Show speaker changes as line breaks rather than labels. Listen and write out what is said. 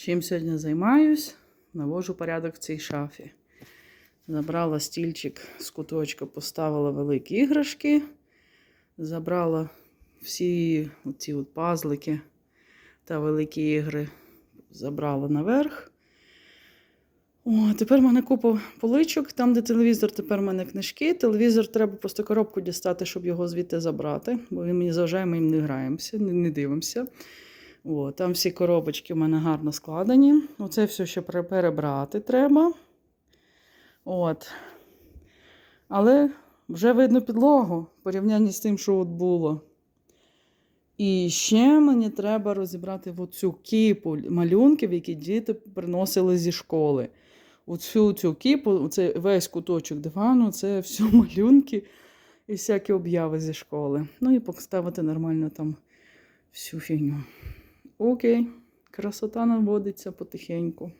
Чим сьогодні займаюсь? Навожу порядок в цій шафі. Забрала стільчик з куточка, поставила великі іграшки. Забрала всі ці пазлики та великі ігри. Забрала наверх. О, тепер в мене купа поличок. Там, де телевізор, тепер в мене книжки. Телевізор треба просто коробку дістати, щоб його звідти забрати, бо він мені заважає, ми їм не граємося, не дивимося. О, там всі коробочки в мене гарно складені. Оце все ще перебрати треба. От. Але вже видно підлогу в порівнянні з тим, що от було. І ще мені треба розібрати оцю кіпу малюнків, які діти приносили зі школи. Оцю цю кіпу, це весь куточок дивану, це все малюнки і всякі обяви зі школи. Ну і поставити нормально там всю фігню. Окей, красота наводиться потихеньку.